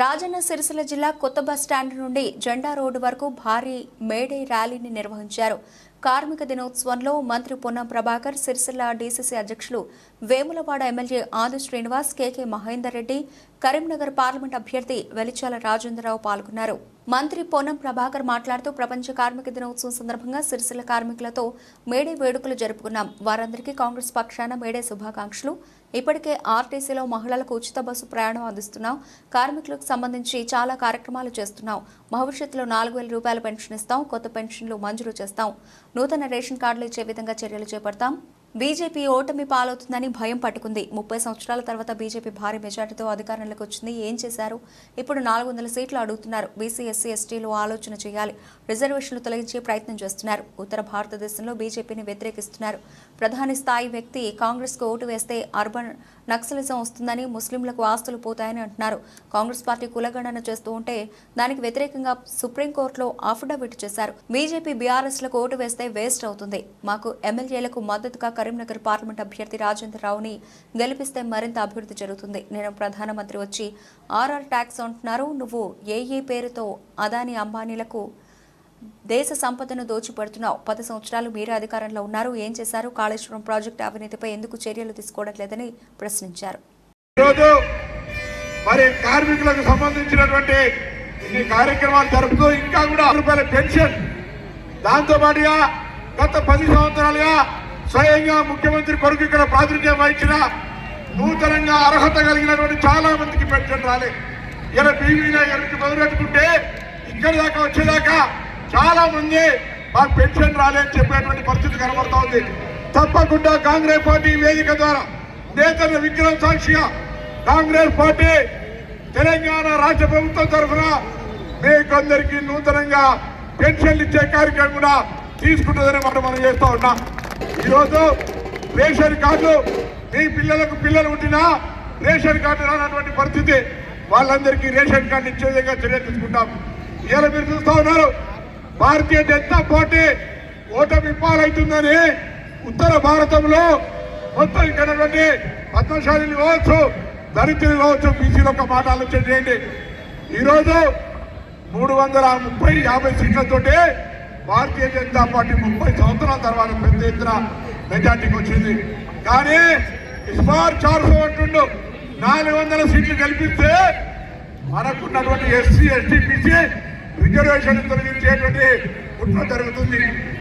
రాజన్న సిరిసిల్ల జిల్లా కొత్త bus stand నుండి జెండా రోడ్డు వరకు భారీ మేడే ర్యాలీని నిర్వహించారు. కార్మిక దినోత్సవంలో మంత్రి పొన్నం ప్రభాకర్ సిరిసిల్ల డీసీసీ అధ్యక్షులు Vemulawada MLA Aadi Srinivas K K Mahender Reddy Karimnagar parliament అభ్యర్థి వెలిచాల రాజేంద్రరావు పాల్గొన్నారు. మంత్రి పొన్నం ప్రభాకర్ మాట్లాడుతూ ప్రపంచ కార్మిక దినోత్సవం సందర్భంగా సిరిసిల్ల కార్మికులతో మేడే వేడుకలు జరుపుకున్నాం. వారందరికీ కాంగ్రెస్ పక్షాన మేడే శుభాకాంక్షలు. ఇప్పటికే ఆర్టీసీలో మహిళలకు ఉచిత బస్సు ప్రయాణం అందిస్తున్నాం. కార్మికులకు సంబంధించి చాలా కార్యక్రమాలు చేస్తున్నాం. భవిష్యత్తులో నాలుగు వేల రూపాయల పెన్షన్ ఇస్తాం. కొత్త పెన్షన్లు మంజూరు చేస్తాం. నూతన రేషన్ కార్డులు ఇచ్చే విధంగా చర్యలు చేపడతాం. బీజేపీ ఓటమి పాలవుతుందని భయం పట్టుకుంది. ముప్పై సంవత్సరాల తర్వాత బీజేపీ భారీ మెజార్టీతో అధికారంలోకి వచ్చింది. ఏం చేశారు? ఇప్పుడు నాలుగు వందల సీట్లు అడుగుతున్నారు. బీసీ ఎస్సీ ఎస్టీలు ఆలోచన చేయాలి. రిజర్వేషన్లు తొలగించే ప్రయత్నం చేస్తున్నారు. ఉత్తర భారతదేశంలో బీజేపీని వ్యతిరేకిస్తున్నారు. ప్రధాని స్థాయి వ్యక్తి కాంగ్రెస్కు ఓటు వేస్తే అర్బన్ నక్సలిజం వస్తుందని ముస్లింలకు ఆస్తులు పోతాయని అంటున్నారు. కాంగ్రెస్ పార్టీ కులగణన చేస్తూ ఉంటే దానికి వ్యతిరేకంగా సుప్రీంకోర్టులో అఫిడవిట్ చేశారు. బీజేపీ బీఆర్ఎస్లకు ఓటు వేస్తే వేస్ట్ అవుతుంది. మాకు ఎమ్మెల్యేలకు మద్దతుగా కరీంనగర్ పార్లమెంట్ అభ్యర్థి రాజేంద్ర రావుని గెలిపిస్తే మరింత అభివృద్ధి జరుగుతుంది. నేను ప్రధానమంత్రి వచ్చి ఆర్ఆర్ ట్యాక్స్ అంటున్నారు. నువ్వు ఏ ఏ పేరుతో అదాని అంబానీలకు దేశ సంపదను దోచిపెడుతున్నావు? పది సంవత్సరాలు మీరే అధికారంలో ఉన్నారు. ఏం చేశారు? కాళేశ్వరం ప్రాజెక్టు అవినీతిపై ఎందుకు చర్యలు తీసుకోవడం లేదని ప్రశ్నించారు. మరి కార్మికులకు సంబంధించినటువంటి కార్యక్రమాలు జరుపుతూ ఇంకా కూడా రూపాయల పెన్షన్. దాంతో పాటుగా గత పది సంవత్సరాలుగా స్వయంగా ముఖ్యమంత్రి కొరకు ఇక్కడ ప్రాతినిధ్యం వహించిన నూతనంగా అర్హత కలిగినటువంటి చాలా మందికి పెన్షన్ రాలేదు ఇలా బీవీ గారికి మొదలుపెట్టుకుంటే ఇక్కడి దాకా వచ్చేదాకా చాలా మంది మాకు పెన్షన్ రాలేని చెప్పేటువంటి పరిస్థితి కనబడతా ఉంది. తప్పకుండా కాంగ్రెస్ పార్టీ వేదిక ద్వారా నేతల విగ్రహం సాక్షిగా కాంగ్రెస్ పార్టీ తెలంగాణ రాష్ట్ర ప్రభుత్వం తరఫున మీకందరికీ నూతనంగా పెన్షన్లు ఇచ్చే కార్యక్రమం కూడా తీసుకుంటుందని మాట మనం చేస్తా ఉన్నాం. ఈరోజు రేషన్ కార్డు మీ పిల్లలకు పిల్లలు ఉండినా రేషన్ కార్డు రానటువంటి పరిస్థితి. వాళ్ళందరికీ రేషన్ కార్డు ఇచ్చే విధంగా చర్య తీసుకుంటాం. ఇవాళ మీరు చూస్తా ఉన్నారు భారతీయ జనతా పార్టీ ఓటమి పాలవుతుందని ఉత్తర భారతంలో మొత్తం ఇక్కడ పద్మశాలిని కావచ్చు దళితులు కావచ్చు బీసీలు ఒక మాట ఆలోచన చేయండి. ఈరోజు మూడు వందల ముప్పై యాభై సీట్లతోటి భారతీయ జనతా పార్టీ ముప్పై సంవత్సరాల తర్వాత పెద్ద ఎత్తున మెజార్టీకి వచ్చింది. కానీ ఇస్మార్ చార్సో అంటుండు. నాలుగు వందల సీట్లు కల్పిస్తే మనకున్నటువంటి ఎస్సీ ఎస్టీ బీసీ రిజర్వేషన్ తొలగించేటువంటి కుట్ర జరుగుతుంది.